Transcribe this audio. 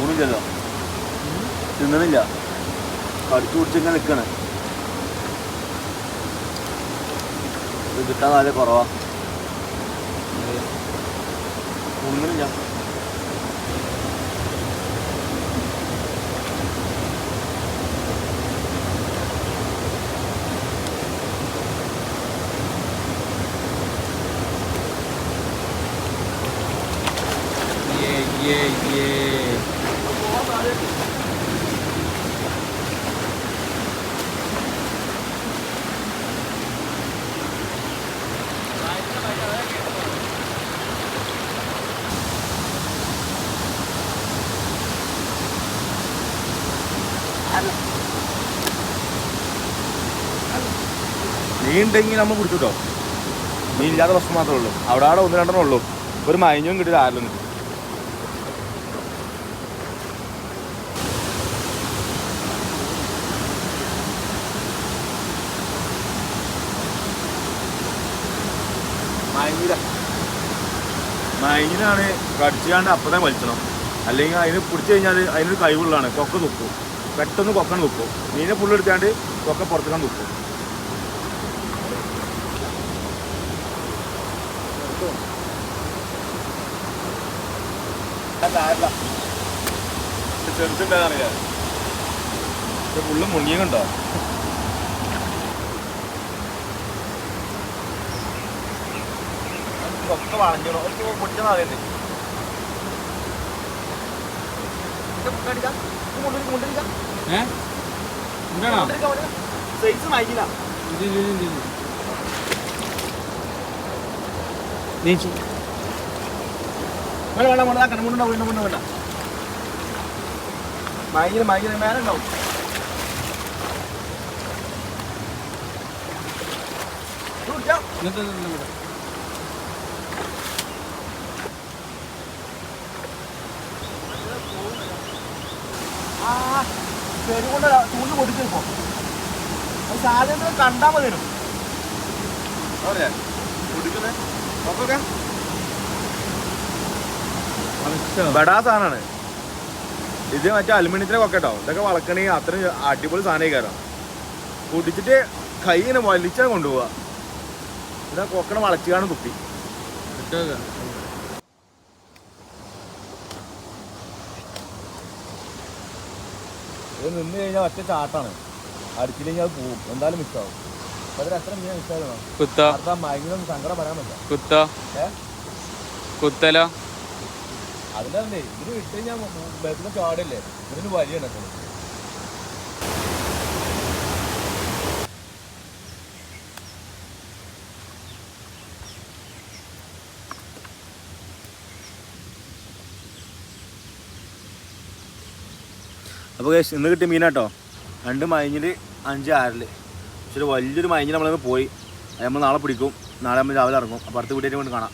കുടുങ്ങുന്നില്ല കടിച്ചു കുടിച്ചിങ്ങനെ നിൽക്കണേ ഇത് കിട്ടാൻ നല്ല കുറവാ. കുടുങ്ങുന്നില്ല Yeah, yeah, yeah. നീ ഉണ്ടെങ്കിൽ നമ്മൾ കുടിച്ചിട്ടോ? നീ ഇല്ലാത്ത പ്രശ്നം മാത്രമേ ഉള്ളൂ. അവിടെ അവിടെ ഒന്ന് രണ്ടെണ്ണം ഉള്ളൂ. ഒരു മൈനും കിട്ടില്ല ആരിലും കിട്ടും. മൈഞ്ഞിനാണ് കടിച്ചാണ്ട് തന്നെ വലിച്ചണം. അല്ലെങ്കിൽ അതിന് പിടിച്ചു കഴിഞ്ഞാൽ അതിനൊരു കഴിവുള്ളതാണ്. കൊക്ക തുപ്പും. പെട്ടെന്ന് കൊക്കൻ തുപ്പും മീനെ പുള്ളെടുത്താണ്ട് കൊക്ക പുറത്തേക്കാൻ തുപ്പും ചെറുതുണ്ടാകാറില്ല ഫുള്ള് മുങ്ങിയുണ്ടോ ഒക്കെ വളഞ്ഞോ. പൊട്ടിച്ചെന്ന് അറിയണ്ടേ ഏ? എന്താണോ സൈസ് ഇത്. നീച്ചു. വേണ്ട വേണ്ട വേണ്ട കണ്ണ മുണ്ട വീണ്ട മുണ്ട വേണ്ട മൈകിന് മൈകിന് മേലെ ഉണ്ടാവും. എന്നിട്ട് ചെടി കൊണ്ട് ചൂണ്ട് പൊടിച്ചിപ്പോ അത് സാധനം കണ്ടാ മതി വരും? ബടാ സാധനമാണ് ഇത് മറ്റേ അലുമിനിയത്തിന്റെ കൊക്കട്ടോ. ഇതൊക്കെ വളക്കണെങ്കിൽ അത്ര അടിപൊളി സാധനം കയറാം കുടിച്ചിട്ട് കൈ ഇങ്ങനെ വലിച്ചാൽ കൊണ്ടുപോവാ. ഇതാ കൊക്കണ വളച്ചുകാണ് തുപ്പി ഇത് നിന്ന് കഴിഞ്ഞാൽ ഒറ്റ ചാട്ടാണ്. അടിച്ചില്ലെങ്കിൽ അത് പോവും. എന്തായാലും മിസ്സാവും അതിൽ എത്ര മീൻ മിസ്സാകണം കുത്തോ. അടുത്ത മയങ്ങിനൊന്നും സങ്കടം പറയാൻ പറ്റില്ല. കുത്തോ. ഏ? കുത്തലോ. അതിന്റെ ഇതിന് വിട്ട് കഴിഞ്ഞാൽ ബസ്സിന് ചാടില്ലേ? ഇതിന് വലിയ അപ്പോൾ guys, ഇന്ന് കിട്ടിയ മീനാട്ടോ രണ്ട് മൈഞ്ഞിൽ അഞ്ച് ആറിൽ പക്ഷെ വലിയൊരു മൈഞ്ഞിൽ നമ്മളൊന്ന് പോയി. നമ്മൾ നാളെ പിടിക്കും. നാളെ നമ്മൾ രാവിലെ ഇറങ്ങും. അപ്പോൾ അടുത്ത വീട്ടിൽ കൊണ്ട് കാണാം.